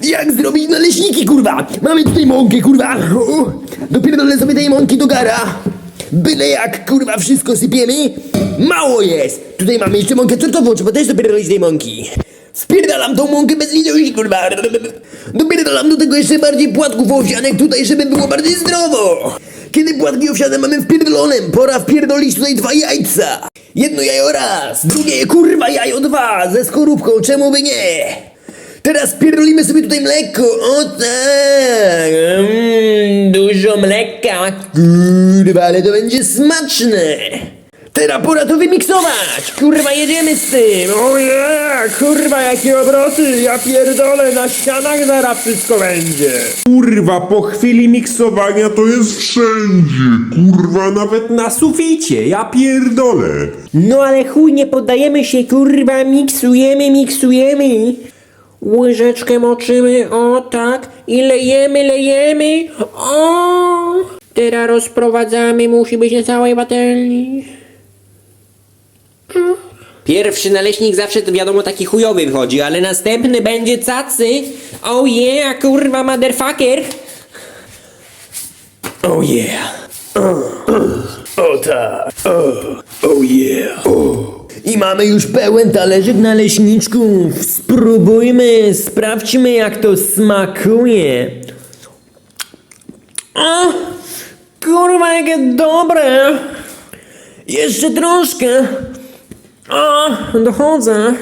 Jak zrobić naleśniki, kurwa? Mamy tutaj mąkę, kurwa. U, Dopierdolę sobie tej mąki do gara. Byle jak, kurwa, wszystko sypiemy. Mało jest. Tutaj mamy jeszcze mąkę tortową, trzeba też dopierdolić tej mąki. Spierdalam tą mąkę bez litości, kurwa. Dopierdalam do tego jeszcze bardziej płatków owsianek tutaj, żeby było bardziej zdrowo. Kiedy płatki owsiane mamy wpierdolonem, pora wpierdolić tutaj dwa jajca. Jedno jajo raz, drugie kurwa jajo dwa, ze skorupką, czemu by nie? Teraz pierdolimy sobie tutaj mleko, o tak, mm, dużo mleka, kurwa, ale to będzie smaczne. Teraz pora to wymiksować, kurwa, jedziemy z tym, o ja, kurwa, jakie obroty, ja pierdolę, na ścianach zaraz wszystko będzie. Kurwa, po chwili miksowania to jest wszędzie. Kurwa, nawet na suficie. Ja pierdolę. No ale chuj, nie poddajemy się, kurwa, miksujemy, miksujemy. Łyżeczkę moczymy, o tak, i lejemy, lejemy, o. Teraz rozprowadzamy, musi być na całej patelni. Pierwszy naleśnik zawsze to wiadomo taki chujowy wychodzi, ale następny będzie cacy. Oh yeah, kurwa motherfucker. Oh yeah. O tak. Oh yeah. I mamy już pełen talerzyk naleśniczków. Spróbujmy, sprawdźmy jak to smakuje. O, kurwa jakie dobre. Jeszcze troszkę. O, dochodzę.